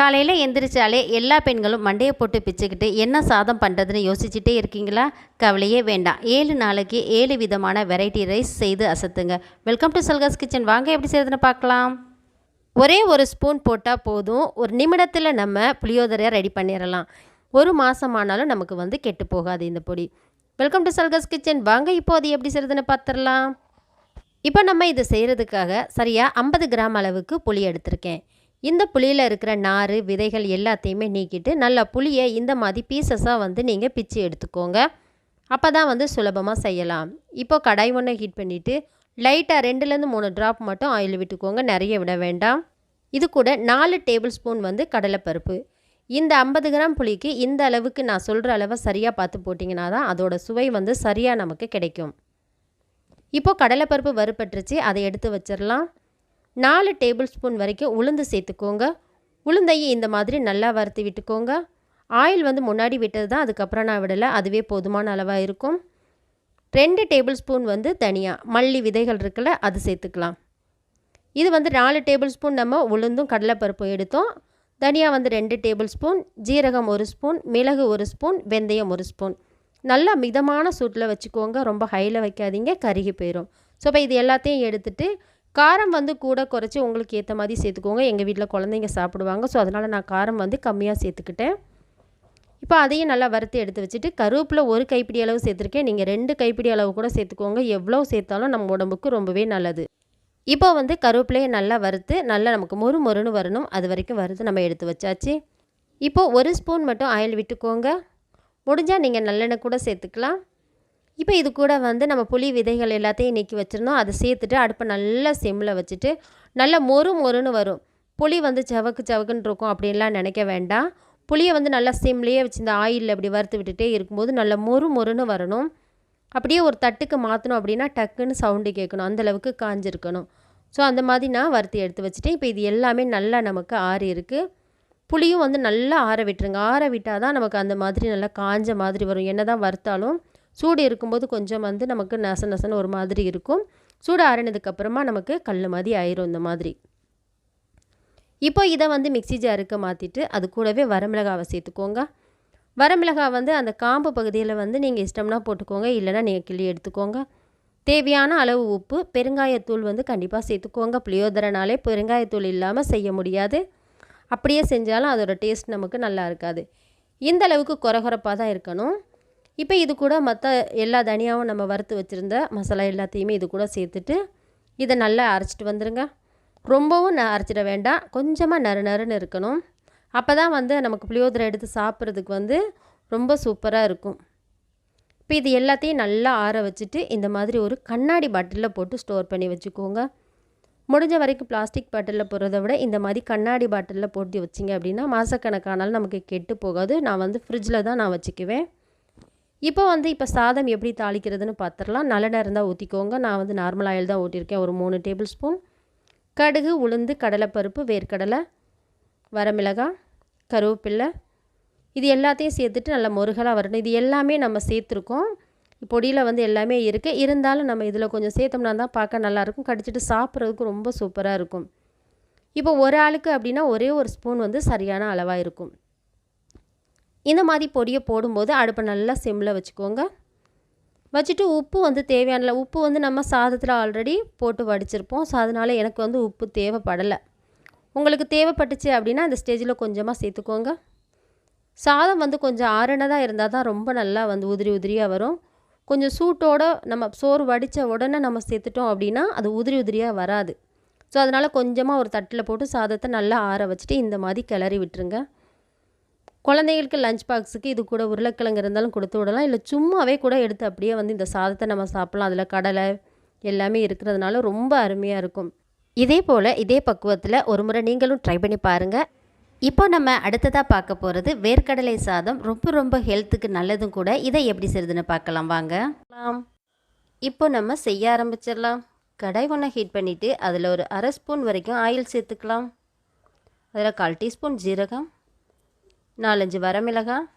காலையில் எந்திரிச்சாலே எல்லா பெண்களும் மண்டையை போட்டு பிச்சுக்கிட்டு என்ன சாதம் பண்ணுறதுன்னு யோசிச்சுட்டே இருக்கீங்களா? கவலையே வேண்டாம். ஏழு நாளைக்கு ஏழு விதமான வெரைட்டி ரைஸ் செய்து அசத்துங்க. வெல்கம் டு சல்காஸ் கிச்சன் வாங்க எப்படி செய்யுதுன்னு பார்க்கலாம். ஒரே ஒரு ஸ்பூன் போட்டால் போதும். ஒரு நிமிடத்தில் நம்ம புளியோதரையை ரெடி பண்ணிடலாம். ஒரு மாதம் ஆனாலும் நமக்கு வந்து கெட்டு போகாது இந்த பொடி. வெல்கம் டு சல்கஸ் கிச்சன் வாங்க இப்போ அது எப்படி செய்கிறதுன்னு பார்த்துடலாம் இப்போ நம்ம இது செய்கிறதுக்காக சரியாக ஐம்பது கிராம் அளவுக்கு புளி எடுத்திருக்கேன். இந்த புளியில் இருக்கிற நார் விதைகள் எல்லாத்தையுமே நீக்கிட்டு நல்லா புளியை இந்த மாதிரி பீசஸாக வந்து நீங்கள் பிச்சு எடுத்துக்கோங்க. அப்போ தான் வந்து சுலபமாக செய்யலாம். இப்போ கடாய் ஒன்று ஹீட் பண்ணிவிட்டு லைட்டாக ரெண்டுலேருந்து மூணு ட்ராப் மட்டும் ஆயில் விட்டுக்கோங்க. நிறைய விட வேண்டாம். இது கூட நாலு டேபிள் ஸ்பூன் வந்து கடலைப்பருப்பு. இந்த ஐம்பது கிராம் புளிக்கு இந்த அளவுக்கு நான் சொல்கிற அளவை சரியாக பார்த்து போட்டிங்கன்னா தான் அதோட சுவை வந்து சரியாக நமக்கு கிடைக்கும். இப்போது கடலைப்பருப்பு வறுப்பட்டுருச்சு அதை எடுத்து வச்சிடலாம். நாலு டேபிள் ஸ்பூன் வரைக்கும் உளுந்து சேர்த்துக்கோங்க. உளுந்தையும் இந்த மாதிரி நல்லா வறுத்து விட்டுக்கோங்க. ஆயில் வந்து முன்னாடி விட்டது தான் அதுக்கப்புறம் நான் விடலை. அதுவே போதுமான அளவாக இருக்கும். ரெண்டு டேபிள் ஸ்பூன் வந்து தனியாக மல்லி விதைகள் இருக்குல்ல அது சேர்த்துக்கலாம். இது வந்து நாலு டேபிள் ஸ்பூன் நம்ம உளுந்தும் கடலைப்பருப்பும் எடுத்தோம். தனியாக வந்து ரெண்டு டேபிள் ஸ்பூன் ஜீரகம் ஒரு ஸ்பூன் மிளகு ஒரு ஸ்பூன் வெந்தயம் ஒரு ஸ்பூன். நல்லா மிதமான சூட்டில் வச்சுக்கோங்க. ரொம்ப ஹையில் வைக்காதீங்க. கருகி போயிடும் ஸோ இப்போ இது எல்லாத்தையும் எடுத்துட்டு காரம் வந்து கூட குறைச்சி உங்களுக்கு ஏற்ற மாதிரி சேர்த்துக்கோங்க. எங்கள் வீட்டில் குழந்தைங்க சாப்பிடுவாங்க. ஸோ அதனால் நான் காரம் வந்து கம்மியாக சேர்த்துக்கிட்டேன். இப்போ அதையும் நல்லா வறுத்து எடுத்து வச்சுட்டு கருவேப்பில் ஒரு கைப்பிடி அளவு சேர்த்துருக்கேன். நீங்கள் ரெண்டு கைப்பிடி அளவு கூட சேர்த்துக்கோங்க. எவ்வளோ சேர்த்தாலும் நம்ம உடம்புக்கு ரொம்பவே நல்லது. இப்போ வந்து கருவேப்பிலையை நல்லா வறுத்து நல்லா நமக்கு மொறு மொறுன்னு வரணும். அது வரைக்கும் வறுத்து நம்ம எடுத்து வச்சாச்சு. இப்போது ஒரு ஸ்பூன் மட்டும் ஆயில் விட்டுக்கோங்க. முடிஞ்சால் நீங்கள் நல்லெண்ணெய் கூட சேர்த்துக்கலாம். இப்போ இது கூட வந்து நம்ம புளி விதைகள் எல்லாத்தையும் நீக்கி வச்சுருந்தோம். அதை சேர்த்துட்டு அடுப்பை நல்லா செம்மில் வச்சுட்டு நல்லா மொறு மொறுன்னு வரும். புளி வந்து சவக்கு சவக்குன்னு இருக்கும் அப்படின்லாம் நினைக்க வேண்டாம். புளியை வந்து நல்லா சிம்லேயே வச்சு இந்த ஆயிலில் அப்படி வறுத்து விட்டுட்டே இருக்கும்போது நல்லா மொறு மொறுன்னு வரணும். அப்படியே ஒரு தட்டுக்கு மாற்றணும் அப்படின்னா டக்குன்னு சவுண்டு கேட்கணும். அந்தளவுக்கு காஞ்சிருக்கணும். ஸோ அந்த மாதிரி நான் வறுத்து எடுத்து வச்சுட்டேன். இப்போ இது எல்லாமே நல்லா நமக்கு ஆறி இருக்குது புளியும் வந்து நல்லா ஆற விட்டுருங்க. ஆற விட்டால் தான் நமக்கு அந்த மாதிரி நல்லா காஞ்ச மாதிரி வரும். என்ன தான் வறுத்தாலும் சூடு இருக்கும்போது கொஞ்சம் வந்து நமக்கு நச நசன்னு ஒரு மாதிரி இருக்கும். சூடு ஆறினதுக்கப்புறமா நமக்கு கல் மாதிரி ஆயிரும் இந்த மாதிரி. இப்போ இதை வந்து மிக்சி ஜாருக்கு மாற்றிட்டு அது கூடவே வரமிளகாவை சேர்த்துக்கோங்க. வரமிளகாய் வந்து அந்த காம்பு பகுதியில் வந்து நீங்கள் இஷ்டம்னா போட்டுக்கோங்க இல்லைனா நீங்கள் கிள்ளி எடுத்துக்கோங்க. தேவையான அளவு உப்பு பெருங்காயத்தூள் வந்து கண்டிப்பாக சேர்த்துக்கோங்க. புளியோதரைனாலே பெருங்காயத்தூள் இல்லாமல் செய்ய முடியாது. அப்படியே செஞ்சாலும் அதோட டேஸ்ட் நமக்கு நல்லா இருக்காது. இந்த அளவுக்கு குறகுறப்பாக தான் இருக்கணும். இப்போ இது கூட மற்ற எல்லா தனியாகவும் நம்ம வறுத்து வச்சுருந்த மசாலா எல்லாத்தையுமே இது கூட சேர்த்துட்டு இதை நல்லா அரைச்சிட்டு வந்துடுங்க ரொம்பவும் ந அரைச்சிட வேண்டாம். கொஞ்சமாக நறு நறுன்னு இருக்கணும். அப்போ தான் வந்து நமக்கு புளியோதரை எடுத்து சாப்பிட்றதுக்கு வந்து ரொம்ப சூப்பராக இருக்கும். இப்போ இது எல்லாத்தையும் நல்லா ஆற வச்சுட்டு இந்த மாதிரி ஒரு கண்ணாடி பாட்டிலில் போட்டு ஸ்டோர் பண்ணி வச்சுக்கோங்க. முடிஞ்ச வரைக்கும் பிளாஸ்டிக் பாட்டிலில் போடுறத விட இந்த மாதிரி கண்ணாடி பாட்டிலில் போட்டு வச்சிங்க அப்படின்னா மாதக்கணக்கானாலும் நமக்கு கெட்டு போகாது. நான் வந்து ஃப்ரிட்ஜில் தான் நான் வச்சுக்குவேன். இப்போ வந்து இப்போ சாதம் எப்படி தாளிக்கிறதுன்னு பார்த்துடலாம். நல்லெண்ணெய் இருந்தால் ஊற்றிக்கோங்க நான் வந்து நார்மல் ஆயில் தான் ஊற்றிருக்கேன் ஒரு மூணு டேபிள் ஸ்பூன் கடுகு உளுந்து கடலைப்பருப்பு வேர்க்கடலை வரமிளகாய் கருவேப்பில்லை. இது எல்லாத்தையும் சேர்த்துட்டு நல்லா முருகலாக வரணும். இது எல்லாமே நம்ம சேர்த்துருக்கோம். பொடியில் வந்து எல்லாமே இருக்குது இருந்தாலும் நம்ம இதில் கொஞ்சம் சேர்த்தோம்னா தான் பார்க்க நல்லாயிருக்கும். கடிச்சிட்டு சாப்பிட்றதுக்கு ரொம்ப சூப்பராக இருக்கும். இப்போ ஒரு ஆளுக்கு அப்படின்னா ஒரே ஒரு ஸ்பூன் வந்து சரியான அளவாக இருக்கும். இந்த மாதிரி பொடியை போடும்போது அடுப்பை நல்லா சிம்மில் வச்சுக்கோங்க. வச்சுட்டு உப்பு வந்து தேவையான உப்பு வந்து நம்ம சாதத்தில் ஆல்ரெடி போட்டு வடிச்சிருப்போம். ஸோ அதனால் எனக்கு வந்து உப்பு தேவைப்படலை. உங்களுக்கு தேவைப்பட்டுச்சு அப்படின்னா அந்த ஸ்டேஜில் கொஞ்சமாக சேர்த்துக்கோங்க. சாதம் வந்து கொஞ்சம் ஆறுனதாக இருந்தால் தான் ரொம்ப நல்லா வந்து உதிரி உதிரியாக வரும். கொஞ்சம் சூட்டோட நம்ம சோறு வடித்த உடனே நம்ம சேர்த்துட்டோம் அப்படின்னா அது உதிரி உதிரியாக வராது. ஸோ அதனால் கொஞ்சமாக ஒரு தட்டில் போட்டு சாதத்தை நல்லா ஆற வச்சுட்டு இந்த மாதிரி கிளறி விட்டுருங்க. குழந்தைங்களுக்கு லஞ்ச் பாக்ஸுக்கு இது கூட உருளைக்கிழங்கு இருந்தாலும் கொடுத்து விடலாம். இல்லை சும்மாவே கூட எடுத்து அப்படியே வந்து இந்த சாதத்தை நம்ம சாப்பிட்லாம். அதில் கடலை எல்லாமே இருக்கிறதுனால ரொம்ப அருமையாக இருக்கும். இதே போல் இதே பக்குவத்தில் ஒரு முறை நீங்களும் ட்ரை பண்ணி பாருங்கள் இப்போ நம்ம அடுத்ததாக பார்க்க போகிறது வேர்க்கடலை சாதம். ரொம்ப ரொம்ப ஹெல்த்துக்கு நல்லதும் கூட. இதை எப்படி செய்யுதுன்னு பார்க்கலாம். வாங்க. இப்போ நம்ம செய்ய ஆரம்பிச்சிடலாம். கடை ஒன்றை ஹீட் பண்ணிவிட்டு அதில் ஒரு அரை ஸ்பூன் வரைக்கும் ஆயில் சேர்த்துக்கலாம். அதில் கால் டீஸ்பூன் ஜீரகம். நாலஞ்சு வரமிளகாய்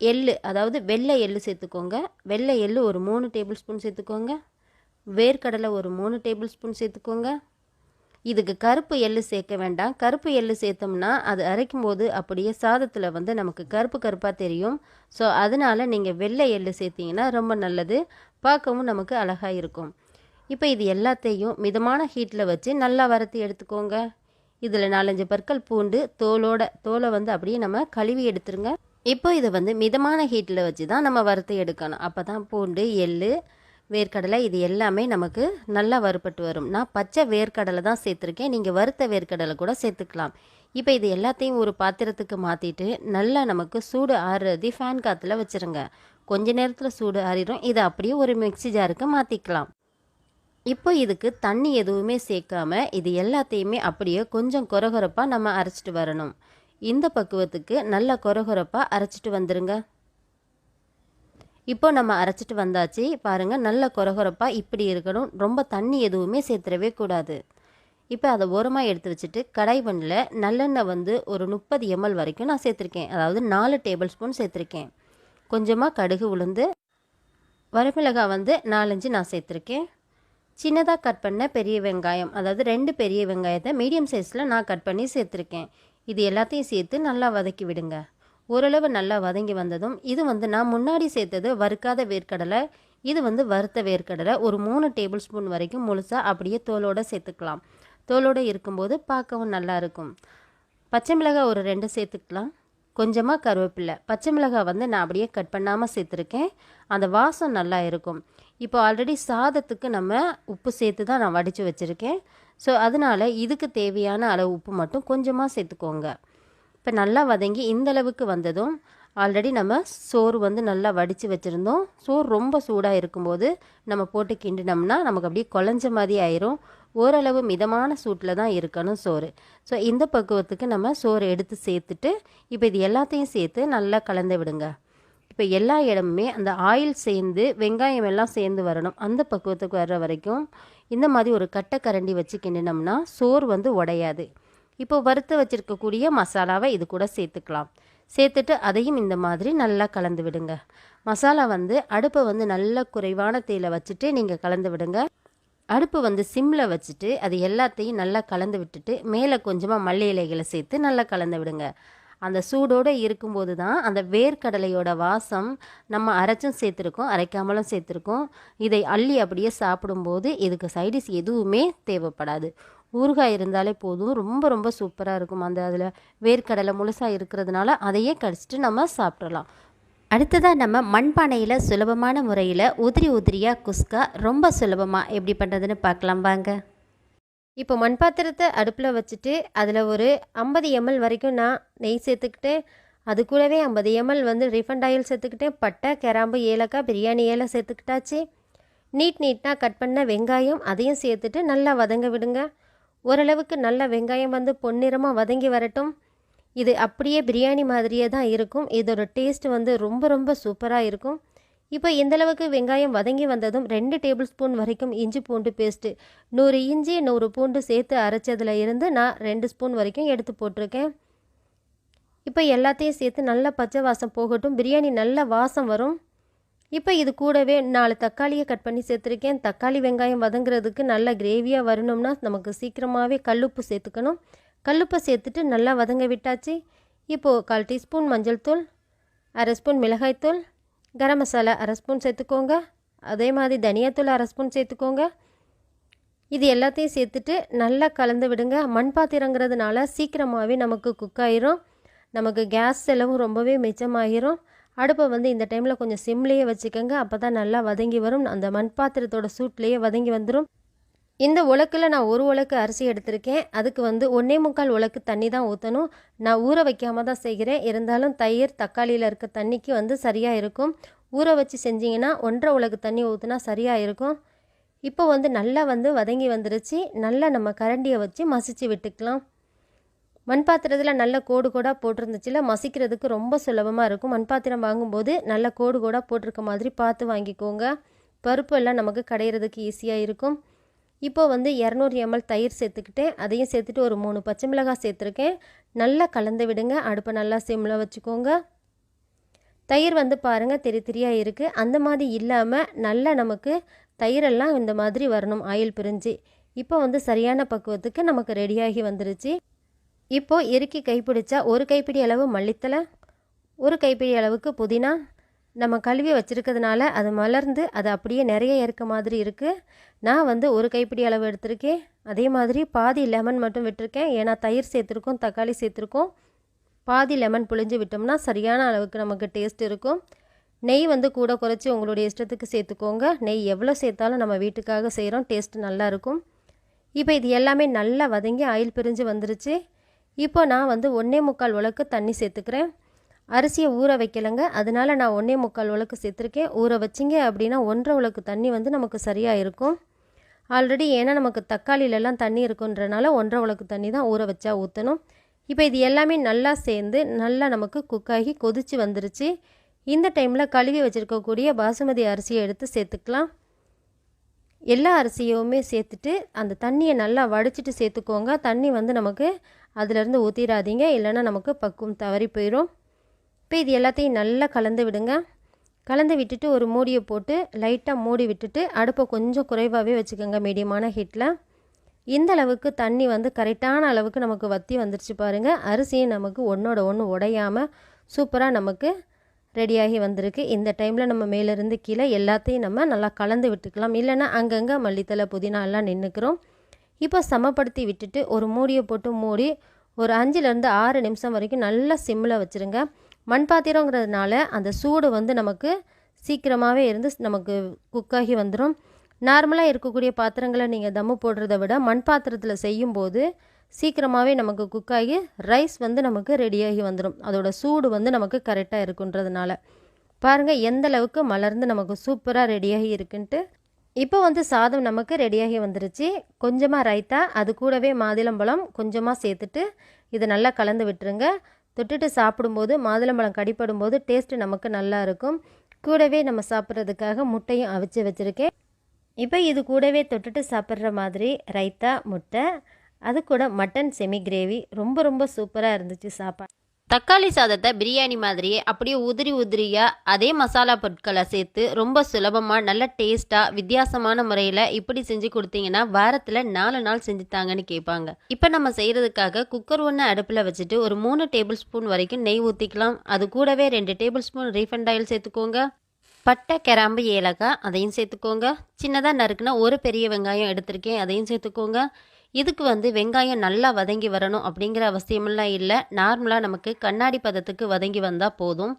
எள்ளு அதாவது வெள்ளை எள்ளு சேர்த்துக்கோங்க. வெள்ளை எள்ளு ஒரு மூணு டேபிள் ஸ்பூன் சேர்த்துக்கோங்க. வேர்க்கடலை ஒரு மூணு டேபிள் ஸ்பூன் சேர்த்துக்கோங்க. இதுக்கு கருப்பு எள்ளு சேர்க்க வேண்டாம். கருப்பு எள்ளு சேர்த்தோம்னா அது அரைக்கும் போது அப்படியே சாதத்தில் வந்து நமக்கு கருப்பு கருப்பாக தெரியும். ஸோ அதனால் நீங்கள் வெள்ளை எள்ளு சேர்த்திங்கன்னா ரொம்ப நல்லது. பார்க்கவும் நமக்கு அழகாக இருக்கும். இப்போ இது எல்லாத்தையும் மிதமான ஹீட்டில் வச்சு நல்லா வறுத்து எடுத்துக்கோங்க. இதில் நாலஞ்சு பற்கள் பூண்டு தோலோட தோலை வந்து அப்படியே நம்ம கழுவி எடுத்துருங்க. இப்போ இதை வந்து மிதமான ஹீட்டில் வச்சு தான் நம்ம வறுத்து எடுக்கணும். அப்போ தான் பூண்டு எள்ளு வேர்க்கடலை இது எல்லாமே நமக்கு நல்லா வறுபட்டு வரும். நான் பச்சை வேர்க்கடலை தான் சேர்த்துருக்கேன். நீங்கள் வறுத்த வேர்க்கடலை கூட சேர்த்துக்கலாம். இப்போ இது எல்லாத்தையும் ஒரு பாத்திரத்துக்கு மாற்றிட்டு நல்லா நமக்கு சூடு ஆறுறது ஃபேன் காற்றுல வச்சுருங்க. கொஞ்ச நேரத்தில் சூடு ஆறிடும். இதை அப்படியே ஒரு மிக்சி ஜாருக்கு மாற்றிக்கலாம் இப்போ இதுக்கு தண்ணி எதுவுமே சேர்க்காம இது எல்லாத்தையுமே அப்படியே கொஞ்சம் கொரகொரப்பாக நம்ம அரைச்சிட்டு வரணும். இந்த பக்குவத்துக்கு நல்லா கொரகொரப்பாக அரைச்சிட்டு வந்துடுங்க இப்போ நம்ம அரைச்சிட்டு வந்தாச்சு. பாருங்கள் நல்ல கொரகொரப்பாக இப்படி இருக்கணும். ரொம்ப தண்ணி எதுவுமே சேர்த்துடவே கூடாது. இப்போ அதை ஓரமாக எடுத்து வச்சுட்டு கடை பண்ணில் நல்லெண்ணெய் வந்து ஒரு முப்பது எம்எல் வரைக்கும் நான் சேர்த்துருக்கேன். அதாவது நாலு டேபிள் ஸ்பூன் சேர்த்துருக்கேன். கொஞ்சமாக கடுகு உளுந்து வரமிளகாய் வந்து நாலஞ்சு நான் சேர்த்துருக்கேன். சின்னதாக கட் பண்ண பெரிய வெங்காயம். அதாவது ரெண்டு பெரிய வெங்காயத்தை மீடியம் சைஸில் நான் கட் பண்ணி சேர்த்துருக்கேன். இது எல்லாத்தையும் சேர்த்து நல்லா வதக்கி விடுங்க. ஓரளவு நல்லா வதங்கி வந்ததும் இது வந்து நான் முன்னாடி சேர்த்தது வறுக்காத வேர்க்கடலை. இது வந்து வறுத்த வேர்க்கடலை. ஒரு மூணு டேபிள் ஸ்பூன் வரைக்கும் முழுசாக அப்படியே தோலோடு சேர்த்துக்கலாம். தோலோடு இருக்கும்போது பார்க்கவும் நல்லா இருக்கும். பச்சை மிளகாய் ஒரு ரெண்டு சேர்த்துக்கலாம். கொஞ்சமாக கருவேப்பில்லை பச்சை மிளகாய் வந்து நான் அப்படியே கட் பண்ணாமல் சேர்த்துருக்கேன். அந்த வாசம் நல்லா இருக்கும். இப்போ ஆல்ரெடி சாதத்துக்கு நம்ம உப்பு சேர்த்து தான் நான் வடித்து வச்சுருக்கேன். ஸோ அதனால் இதுக்கு தேவையான அளவு உப்பு மட்டும் கொஞ்சமாக சேர்த்துக்கோங்க. இப்போ நல்லா வதங்கி இந்த அளவுக்கு வந்ததும் ஆல்ரெடி நம்ம சோறு வந்து நல்லா வடித்து வச்சுருந்தோம். சோறு ரொம்ப சூடாக இருக்கும்போது நம்ம போட்டு கிண்டினோம்னா நமக்கு அப்படியே குழஞ்ச மாதிரி ஆயிரும். ஓரளவு மிதமான சூட்டில் தான் இருக்கணும் சோறு. ஸோ இந்த பக்குவத்துக்கு நம்ம சோறு எடுத்து சேர்த்துட்டு இப்போ இது எல்லாத்தையும் சேர்த்து நல்லா கலந்து விடுங்க. இப்போ எல்லா இடமுமே அந்த ஆயில் சேர்ந்து வெங்காயம் எல்லாம் சேர்ந்து வரணும். அந்த பக்குவத்துக்கு வர்ற வரைக்கும் இந்த மாதிரி ஒரு கட்டை கரண்டி வச்சு கிண்டினோம்னா சோறு வந்து உடையாது. இப்போ வறுத்து வச்சுருக்கக்கூடிய மசாலாவை இது கூட சேர்த்துக்கலாம். சேர்த்துட்டு அதையும் இந்த மாதிரி நல்லா கலந்து விடுங்க. மசாலா வந்து அடுப்பை வந்து நல்ல குறைவான தேயில வச்சுட்டு நீங்கள் கலந்து விடுங்க. அடுப்பு வந்து சிம்மில் வச்சுட்டு அது எல்லாத்தையும் நல்லா கலந்து விட்டுட்டு மேலே கொஞ்சமாக மல்லி இலைகளை சேர்த்து நல்லா கலந்து விடுங்க. அந்த சூடோடு இருக்கும்போது தான் அந்த வேர்க்கடலையோட வாசம் நம்ம அரைச்சும் சேர்த்துருக்கோம் அரைக்காமலும் சேர்த்துருக்கோம். இதை அள்ளி அப்படியே சாப்பிடும்போது இதுக்கு சைடிஸ் எதுவுமே தேவைப்படாது. ஊறுகாய் இருந்தாலே போதும். ரொம்ப ரொம்ப சூப்பராக இருக்கும். அந்த அதில் வேர்க்கடலை முழுசாக இருக்கிறதுனால அதையே கடிச்சிட்டு நம்ம சாப்பிட்றலாம் அடுத்ததாக நம்ம மண்பானையில் சுலபமான முறையில் உதிரி உதிரியாக குஸ்கா ரொம்ப சுலபமாக எப்படி பண்ணுறதுன்னு பார்க்கலாம். வாங்க. இப்போ மண் பாத்திரத்தை அடுப்பில் வச்சுட்டு அதில் ஒரு ஐம்பது எம்எல் வரைக்கும் நான் நெய் சேர்த்துக்கிட்டேன் அது கூடவே ஐம்பது எம்எல் வந்து ரிஃபண்ட் ஆயில் சேர்த்துக்கிட்டேன் பட்டை கிராம்பு ஏலக்காய் பிரியாணி ஏலை சேர்த்துக்கிட்டாச்சு. நீட் நீட்டாக கட் பண்ண வெங்காயம் அதையும் சேர்த்துட்டு நல்லா வதங்க விடுங்க. ஓரளவுக்கு நல்ல வெங்காயம் வந்து பொன்னிறமாக வதங்கி வரட்டும். இது அப்படியே பிரியாணி மாதிரியே தான் இருக்கும். இதோட டேஸ்ட் வந்து ரொம்ப ரொம்ப சூப்பராக இருக்கும். இப்போ எந்தளவுக்கு வெங்காயம் வதங்கி வந்ததும் ரெண்டு டேபிள் ஸ்பூன் வரைக்கும் இஞ்சி பூண்டு பேஸ்ட்டு. நூறு இஞ்சி நூறு பூண்டு சேர்த்து அரைச்சதில் இருந்து நான் ரெண்டு ஸ்பூன் வரைக்கும் எடுத்து போட்டிருக்கேன். இப்போ எல்லாத்தையும் சேர்த்து நல்லா பச்சை வாசம் போகட்டும். பிரியாணி நல்ல வாசம் வரும். இப்போ இது கூடவே நாலு தக்காளியை கட் பண்ணி சேர்த்துருக்கேன். தக்காளி வெங்காயம் வதங்குறதுக்கு நல்லா கிரேவியாக வரணும்னா நமக்கு சீக்கிரமாகவே கல்லுப்பு சேர்த்துக்கணும். கல்லுப்பை சேர்த்துட்டு நல்லா வதங்க விட்டாச்சு. இப்போது கால் டீஸ்பூன் மஞ்சள் தூள் அரை ஸ்பூன் மிளகாய்த்தூள் கரம் மசாலா அரை ஸ்பூன் சேர்த்துக்கோங்க. அதே மாதிரி தனியாத்தூள் அரை ஸ்பூன் சேர்த்துக்கோங்க. இது எல்லாத்தையும் சேர்த்துட்டு நல்லா கலந்து விடுங்க. மண் பாத்திரங்கிறதுனால சீக்கிரமாகவே நமக்கு குக் ஆயிரும். நமக்கு கேஸ் செலவும் ரொம்பவே மிச்சமாகிரும் அடுப்பை வந்து இந்த டைமில் கொஞ்சம் சிம்லேயே வச்சுக்கோங்க. அப்போ தான் நல்லா வதங்கி வரும். அந்த மண் பாத்திரத்தோட சூட்லேயே வதங்கி வந்துடும் இந்த உலக்கில் நான் ஒரு உலக்கு அரிசி எடுத்திருக்கேன். அதுக்கு வந்து ஒன்றே முக்கால் உலக்கு தண்ணி தான் ஊற்றணும் நான் ஊற வைக்காம தான் செய்கிறேன். இருந்தாலும் தயிர் தக்காளியில் இருக்க தண்ணிக்கு வந்து சரியாக இருக்கும். ஊற வச்சு செஞ்சிங்கன்னா ஒன்றரை உலக்கு தண்ணி ஊற்றினா சரியாக இருக்கும். இப்போ வந்து நல்லா வந்து வதங்கி வந்துருச்சு. நல்லா நம்ம கரண்டியை வச்சு மசிச்சு விட்டுக்கலாம். மண் பாத்திரத்தில் நல்ல கோடு கோடாக போட்டிருந்துச்சுல மசிக்கிறதுக்கு ரொம்ப சுலபமாக இருக்கும். மண் பாத்திரம் வாங்கும்போது நல்ல கோடு கோடாக போட்டிருக்க மாதிரி பார்த்து வாங்கிக்கோங்க. பருப்பு எல்லாம் நமக்கு கடையிறதுக்கு ஈஸியாக இருக்கும். இப்போ வந்து இரநூறு எம்எல் தயிர் சேர்த்துக்கிட்டேன். அதையும் சேர்த்துட்டு ஒரு மூணு பச்சை மிளகாய் சேர்த்துருக்கேன். நல்லா கலந்து விடுங்க. அடுப்பை நல்லா சிம்மில் வச்சுக்கோங்க. தயிர் வந்து பாருங்கள் தெரி தெரியாக இருக்குது அந்த மாதிரி இல்லாமல் நல்லா நமக்கு தயிரெல்லாம் இந்த மாதிரி வரணும் ஆயில் பிரிஞ்சு. இப்போ வந்து சரியான பக்குவத்துக்கு நமக்கு ரெடியாகி வந்துருச்சு. இப்போது இறுக்கி கைப்பிடிச்சா ஒரு கைப்பிடி அளவு மல்லித்தலை ஒரு கைப்பிடி அளவுக்கு புதினா நம்ம கழுவி வச்சுருக்கிறதுனால அது மலர்ந்து அது அப்படியே நிறைய இருக்க மாதிரி இருக்குது நான் வந்து ஒரு கைப்பிடி அளவு எடுத்திருக்கேன். அதே மாதிரி பாதி லெமன் மட்டும் விட்டுருக்கேன். ஏன்னா தயிர் சேர்த்துருக்கோம் தக்காளி சேர்த்துருக்கோம். பாதி லெமன் புழிஞ்சு விட்டோம்னா சரியான அளவுக்கு நமக்கு டேஸ்ட் இருக்கும். நெய் வந்து கூட குறைச்சி உங்களுடைய இஷ்டத்துக்கு சேர்த்துக்கோங்க. நெய் எவ்வளோ சேர்த்தாலும் நம்ம வீட்டுக்காக செய்கிறோம் டேஸ்ட் நல்லா இருக்கும். இப்போ இது எல்லாமே நல்லா வதங்கி ஆயில் பிரிஞ்சு வந்துருச்சு. இப்போ நான் வந்து ஒன்றே முக்கால் உலக்கு தண்ணி சேர்த்துக்கிறேன். அரிசியை ஊற வைக்கலைங்க. அதனால நான் ஒன்றே முக்கால் உலக்கு சேர்த்துருக்கேன். ஊற வச்சிங்க அப்படின்னா ஒன்றரை உலக்கு தண்ணி வந்து நமக்கு சரியாக இருக்கும். ஆல்ரெடி ஏன்னா நமக்கு தக்காளியிலலாம் தண்ணி இருக்குன்றனால ஒன்றரை உலக்கு தண்ணி தான் ஊற வச்சா ஊற்றணும் இப்போ இது எல்லாமே நல்லா சேர்ந்து நல்லா நமக்கு குக்காகி கொதிச்சு வந்துருச்சு. இந்த டைமில் கழுவி வச்சுருக்கக்கூடிய பாசுமதி அரிசியை எடுத்து சேர்த்துக்கலாம். எல்லா அரிசியுமே சேர்த்துட்டு அந்த தண்ணியை நல்லா வடிச்சிட்டு சேர்த்துக்கோங்க. தண்ணி வந்து நமக்கு அதிலேருந்து ஊற்றிடாதீங்க இல்லைன்னா நமக்கு பக்குவம் தவறி போயிடும் இப்போ இது எல்லாத்தையும் நல்லா கலந்து விடுங்க. கலந்து விட்டுட்டு ஒரு மூடியை போட்டு லைட்டாக மூடி விட்டுட்டு அடுப்பை கொஞ்சம் குறைவாகவே வச்சுக்கோங்க மீடியமான ஹீட்டில் இந்த அளவுக்கு தண்ணி வந்து கரெக்டான அளவுக்கு நமக்கு வற்றி வந்துருச்சு பாருங்கள் அரிசியும் நமக்கு ஒன்றோட ஒன்று உடையாமல் சூப்பராக நமக்கு ரெடியாகி வந்திருக்கு. இந்த டைமில் நம்ம மேலேருந்து கீழே எல்லாத்தையும் நம்ம நல்லா கலந்து விட்டுக்கலாம். இல்லைன்னா அங்கங்கே மல்லித்தலை புதினா எல்லாம் நின்றுக்கிறோம் இப்போ சமப்படுத்தி விட்டுட்டு ஒரு மூடியை போட்டு மூடி ஒரு அஞ்சுலேருந்து ஆறு நிமிஷம் வரைக்கும் நல்லா சிம்மில் வச்சுருங்க. மண் பாத்திரங்கிறதுனால அந்த சூடு வந்து நமக்கு சீக்கிரமாகவே இருந்து நமக்கு குக்காகி வந்துடும் நார்மலாக இருக்கக்கூடிய பாத்திரங்களை நீங்கள் தம்மு போடுறத விட மண் பாத்திரத்தில் செய்யும்போது சீக்கிரமாகவே நமக்கு குக்காகி ரைஸ் வந்து நமக்கு ரெடியாகி வந்துடும் அதோட சூடு வந்து நமக்கு கரெக்டாக இருக்குன்றதுனால. பாருங்கள் எந்த அளவுக்கு மலர்ந்து நமக்கு சூப்பராக ரெடியாகி இருக்குன்ட்டு. இப்போ வந்து சாதம் நமக்கு ரெடியாகி வந்துருச்சு. கொஞ்சமாக ரைத்தா அது கூடவே மாதுளம்பழம் கொஞ்சமாக சேர்த்துட்டு இதை நல்லா கலந்து விட்டுருங்க. தொட்டுட்டு சாப்பிடும்போது மாதுளம்பழம் கடிப்படும் போது டேஸ்ட்டு நமக்கு நல்லா இருக்கும். கூடவே நம்ம சாப்பிட்றதுக்காக முட்டையும் அவிச்சு வச்சுருக்கேன். இப்போ இது கூடவே தொட்டுட்டு சாப்பிட்ற மாதிரி ரைத்தா முட்டை அது கூட மட்டன் செமி கிரேவி ரொம்ப ரொம்ப சூப்பராக இருந்துச்சு சாப்பாடு தக்காளி சாதத்தை பிரியாணி மாதிரியே அப்படியே உதிரி உதிரியாக அதே மசாலா பொருட்களை சேர்த்து ரொம்ப சுலபமாக நல்ல டேஸ்ட்டாக வித்தியாசமான முறையில் இப்படி செஞ்சு கொடுத்தீங்கன்னா வாரத்தில் நாலு நாள் செஞ்சுட்டாங்கன்னு கேட்பாங்க. இப்போ நம்ம செய்கிறதுக்காக குக்கர் ஒன்று அடுப்பில் வச்சுட்டு ஒரு மூணு டேபிள் ஸ்பூன் வரைக்கும் நெய் ஊற்றிக்கலாம் அது கூடவே ரெண்டு டேபிள் ஸ்பூன் ரீஃபண்ட் ஆயில் சேர்த்துக்கோங்க. பட்டை கிராம்பு ஏலக்காய் அதையும் சேர்த்துக்கோங்க. சின்னதாக நறுக்குனா ஒரு பெரிய வெங்காயம் எடுத்திருக்கேன் அதையும் சேர்த்துக்கோங்க. இதுக்கு வந்து வெங்காயம் நல்லா வதங்கி வரணும் அப்படிங்கிற அவசியமெல்லாம் இல்லை. நார்மலாக நமக்கு கண்ணாடி பதத்துக்கு வதங்கி வந்தால் போதும்.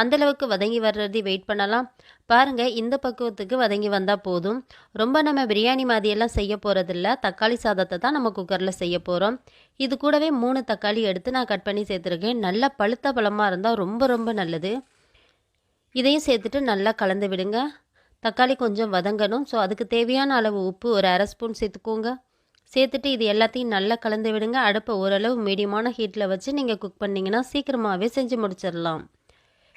அந்தளவுக்கு வதங்கி வர்றது வெயிட் பண்ணலாம். பாருங்கள் இந்த பக்குவத்துக்கு வதங்கி வந்தால் போதும். ரொம்ப நம்ம பிரியாணி மாதிரியெல்லாம் செய்ய போகிறதில்ல தக்காளி சாதத்தை தான் நம்ம குக்கரில் செய்ய போகிறோம் இது கூடவே மூணு தக்காளி எடுத்து நான் கட் பண்ணி சேர்த்துருக்கேன். நல்லா பழுத்த பழமாக இருந்தால் ரொம்ப ரொம்ப நல்லது. இதையும் சேர்த்துட்டு நல்லா கலந்து விடுங்க. தக்காளி கொஞ்சம் வதங்கணும். ஸோ அதுக்கு தேவையான அளவு உப்பு ஒரு அரை ஸ்பூன் சேர்த்துக்கோங்க. சேர்த்துட்டு இது எல்லாத்தையும் நல்லா கலந்து விடுங்க. அடுப்பை ஓரளவு மீடியமான ஹீட்டில் வச்சு நீங்கள் குக் பண்ணிங்கன்னா சீக்கிரமாகவே செஞ்சு முடிச்சிடலாம்.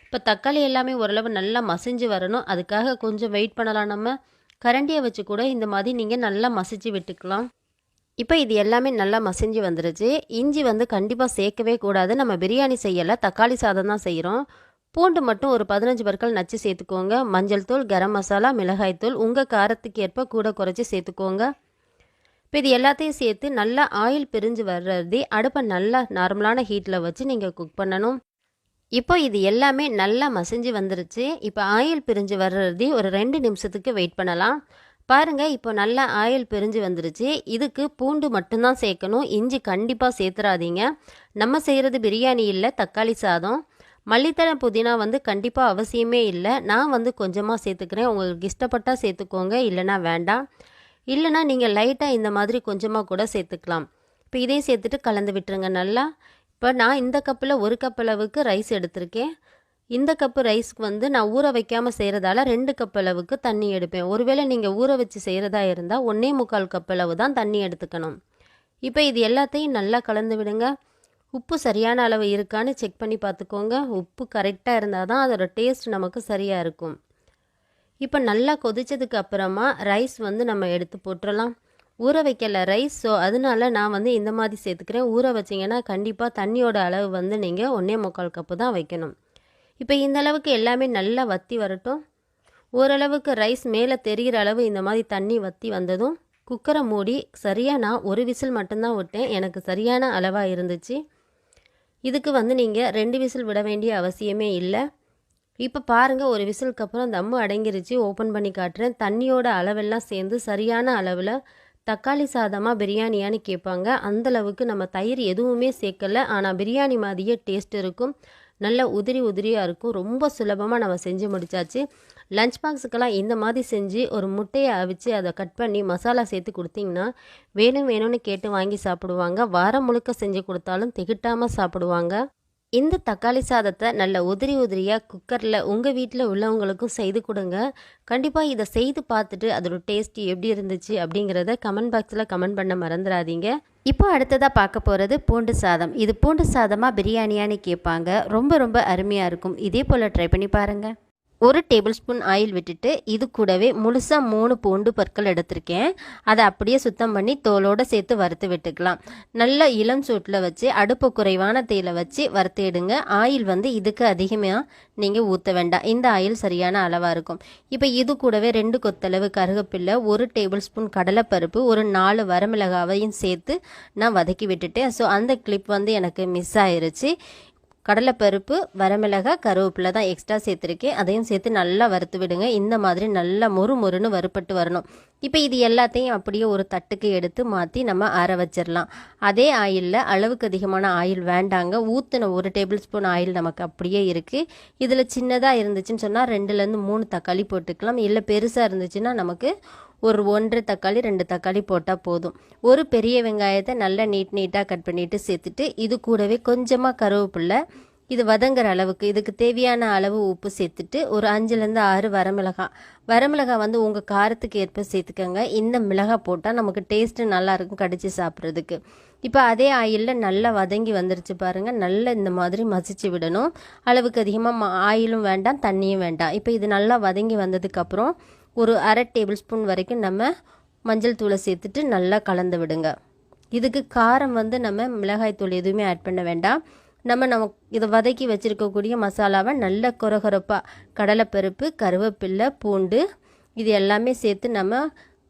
இப்போ தக்காளி எல்லாமே ஓரளவு நல்லா மசிஞ்சு வரணும். அதுக்காக கொஞ்சம் வெயிட் பண்ணலாம். நம்ம கரண்டியை வச்சு கூட இந்த மாதிரி நீங்கள் நல்லா மசிச்சு விட்டுக்கலாம். இப்போ இது எல்லாமே நல்லா மசிஞ்சு வந்துருச்சு. இஞ்சி வந்து கண்டிப்பாக சேர்க்கவே கூடாது. நம்ம பிரியாணி செய்யலை. தக்காளி சாதம் தான் செய்கிறோம் பூண்டு மட்டும் ஒரு பதினஞ்சு பற்கள் நச்சு சேர்த்துக்கோங்க. மஞ்சள் தூள் கரம் மசாலா மிளகாய் தூள் உங்கள் காரத்துக்கு ஏற்ப கூட குறைச்சி சேர்த்துக்கோங்க. இப்போ இது எல்லாத்தையும் சேர்த்து நல்லா ஆயில் பிரிஞ்சு வர்றதே அடுப்பை நல்லா நார்மலான ஹீட்டில் வச்சு நீங்கள் குக் பண்ணணும். இப்போ இது எல்லாமே நல்லா மசிஞ்சு வந்துருச்சு. இப்போ ஆயில் பிரிஞ்சு வர்றதே ஒரு ரெண்டு நிமிஷத்துக்கு வெயிட் பண்ணலாம். பாருங்கள் இப்போ நல்லா ஆயில் பிரிஞ்சு வந்துருச்சு. இதுக்கு பூண்டு மட்டும்தான் சேர்க்கணும். இஞ்சி கண்டிப்பாக சேர்த்துறாதீங்க. நம்ம செய்கிறது பிரியாணி இல்லை தக்காளி சாதம். மல்லித்தழை புதினா வந்து கண்டிப்பாக அவசியமே இல்லை. நான் வந்து கொஞ்சமாக சேர்த்துக்கிறேன். உங்களுக்கு இஷ்டப்பட்டால் சேர்த்துக்கோங்க இல்லைனா வேண்டாம். இல்லைனா நீங்கள் லைட்டாக இந்த மாதிரி கொஞ்சமாக கூட சேர்த்துக்கலாம். இப்போ இதையும் சேர்த்துட்டு கலந்து விட்டுருங்க நல்லா. இப்போ நான் இந்த கப்பில் ஒரு கப் அளவுக்கு ரைஸ் எடுத்திருக்கேன். இந்த கப்பு ரைஸ்க்கு வந்து நான் ஊற வைக்காமல் செய்கிறதால ரெண்டு கப் அளவுக்கு தண்ணி எடுப்பேன். ஒருவேளை நீங்கள் ஊற வச்சு செய்கிறதா இருந்தால் ஒன்றே முக்கால் கப் அளவு தான் தண்ணி எடுத்துக்கணும். இப்போ இது எல்லாத்தையும் நல்லா கலந்து விடுங்க. உப்பு சரியான அளவு இருக்கான்னு செக் பண்ணி பார்த்துக்கோங்க. உப்பு கரெக்டாக இருந்தால் தான் அதோட டேஸ்ட் நமக்கு சரியாக இருக்கும். இப்போ நல்லா கொதிச்சதுக்கு அப்புறமா ரைஸ் வந்து நம்ம எடுத்து போட்டுடலாம் ஊற வைக்கல ரைஸ் ஸோ அதனால நான் வந்து இந்த மாதிரி சேர்த்துக்கிறேன். ஊற வச்சிங்கன்னா கண்டிப்பாக தண்ணியோட அளவு வந்து நீங்கள் ஒன்றே முக்கால் கப்பு தான் வைக்கணும். இப்போ இந்த அளவுக்கு எல்லாமே நல்லா வத்தி வரட்டும். ஓரளவுக்கு ரைஸ் மேலே தெரிகிற அளவு இந்த மாதிரி தண்ணி வத்தி வந்ததும் குக்கரை மூடி சரியாக நான் ஒரு விசில் மட்டும்தான் விட்டேன். எனக்கு சரியான அளவாக இருந்துச்சு. இதுக்கு வந்து நீங்கள் ரெண்டு விசில் விட வேண்டிய அவசியமே இல்லை. இப்போ பாருங்கள் ஒரு விசிலுக்கு அப்புறம் தம்மு அடங்கிருச்சு ஓப்பன் பண்ணி காட்டுறேன். தண்ணியோட அளவெல்லாம் சேர்ந்து சரியான அளவில் தக்காளி சாதமாக பிரியாணியான்னு கேட்பாங்க. அந்த அளவுக்கு நம்ம தயிர் எதுவுமே சேர்க்கல. ஆனால் பிரியாணி மாதிரியே டேஸ்ட் இருக்கும். நல்ல உதிரி உதிரியாக இருக்கும். ரொம்ப சுலபமாக நம்ம செஞ்சு முடிச்சாச்சு. லஞ்ச் பாக்ஸுக்கெல்லாம் இந்த மாதிரி செஞ்சு ஒரு முட்டையை அவிச்சு அதை கட் பண்ணி மசாலா சேர்த்து கொடுத்தீங்கன்னா வேணும் வேணும்னு கேட்டு வாங்கி சாப்பிடுவாங்க. வாரம் முழுக்க செஞ்சு கொடுத்தாலும் திகட்டாமல் சாப்பிடுவாங்க. இந்த தக்காளி சாதத்தை நல்ல உதிரி உதிரியாக குக்கரில் உங்கள் வீட்டில் உள்ளவங்களுக்கும் செய்து கொடுங்க. கண்டிப்பாக இதை செய்து பார்த்துட்டு அதோட டேஸ்ட் எப்படி இருந்துச்சு அப்படிங்கிறத கமெண்ட் பாக்ஸில் கமெண்ட் பண்ண மறந்துடாதீங்க. இப்போ அடுத்ததாக பார்க்க போகிறது பூண்டு சாதம். இது பூண்டு சாதமாக பிரியாணியான்னு கேட்பாங்க ரொம்ப ரொம்ப அருமையாக இருக்கும். இதே போல் ட்ரை பண்ணி பாருங்கள் ஒரு டேபிள் ஸ்பூன் ஆயில் விட்டுட்டு இது கூடவே முழுசாக மூணு பூண்டு பற்கள் எடுத்திருக்கேன். அதை அப்படியே சுத்தம் பண்ணி தோலோடு சேர்த்து வறுத்து விட்டுக்கலாம். நல்ல இளம் சூட்டில் வச்சு அடுப்பு குறைவான தேயில வச்சு வறுத்திடுங்க ஆயில் வந்து இதுக்கு அதிகமாக நீங்கள் ஊற்ற வேண்டாம். இந்த ஆயில் சரியான அளவாக இருக்கும். இப்போ இது கூடவே ரெண்டு கொத்தளவு கருகப்பில்லை ஒரு டேபிள் ஸ்பூன் கடலைப்பருப்பு ஒரு நாலு வரமிளகாவையும் சேர்த்து நான் வதக்கி விட்டுட்டேன். ஸோ அந்த கிளிப் வந்து எனக்கு மிஸ் ஆயிருச்சு. கடலைப்பருப்பு வரமிளகாய் கருவேப்பிலை தான் எக்ஸ்ட்ரா சேர்த்துருக்கேன். அதையும் சேர்த்து நல்லா வறுத்து விடுங்க. இந்த மாதிரி நல்லா மொறு மொறுன்னு வறுப்பட்டு வரணும். இப்போ இது எல்லாத்தையும் அப்படியே ஒரு தட்டுக்கு எடுத்து மாற்றி நம்ம ஆற வச்சிடலாம் அதே ஆயிலில் அளவுக்கு அதிகமான ஆயில் வேண்டாங்க. ஊற்றின ஒரு டேபிள் ஸ்பூன் ஆயில் நமக்கு அப்படியே இருக்குது இதில் சின்னதாக இருந்துச்சுன்னு சொன்னால் ரெண்டுலேருந்து மூணு தக்காளி போட்டுக்கலாம். இல்லை பெருசாக இருந்துச்சுன்னா நமக்கு ஒரு ஒன்று தக்காளி ரெண்டு தக்காளி போட்டால் போதும். ஒரு பெரிய வெங்காயத்தை நல்லா நீட் நீட்டாக கட் பண்ணிவிட்டு சேர்த்துட்டு இது கூடவே கொஞ்சமாக கருவேப்பில்லை இது வதங்குற அளவுக்கு இதுக்கு தேவையான அளவு உப்பு சேர்த்துட்டு ஒரு அஞ்சுலேருந்து ஆறு வரமிளகாய் வரமிளகாய் வந்து உங்கள் காரத்துக்கு ஏற்ப சேர்த்துக்கோங்க. இந்த மிளகாய் போட்டால் நமக்கு டேஸ்ட்டு நல்லாயிருக்கும் கடித்து சாப்பிட்றதுக்கு. இப்போ அதே ஆயிலில் நல்லா வதங்கி வந்துருச்சு பாருங்கள் நல்லா இந்த மாதிரி மசிச்சு விடணும். அளவுக்கு அதிகமாக ஆயிலும் வேண்டாம் தண்ணியும் வேண்டாம். இப்போ இது நல்லா வதங்கி வந்ததுக்கப்புறம் ஒரு அரை டேபிள் ஸ்பூன் வரைக்கும் நம்ம மஞ்சள் தூளை சேர்த்துட்டு நல்லா கலந்து விடுங்க. இதுக்கு காரம் வந்து நம்ம மிளகாய் தூள் எதுவுமே ஆட் பண்ண வேண்டாம். நம்ம நம்ம இதை வதக்கி வச்சுருக்கக்கூடிய மசாலாவை நல்ல கொரகொரப்பாக கடலைப்பருப்பு கருவேப்பில்லை பூண்டு இது எல்லாமே சேர்த்து நம்ம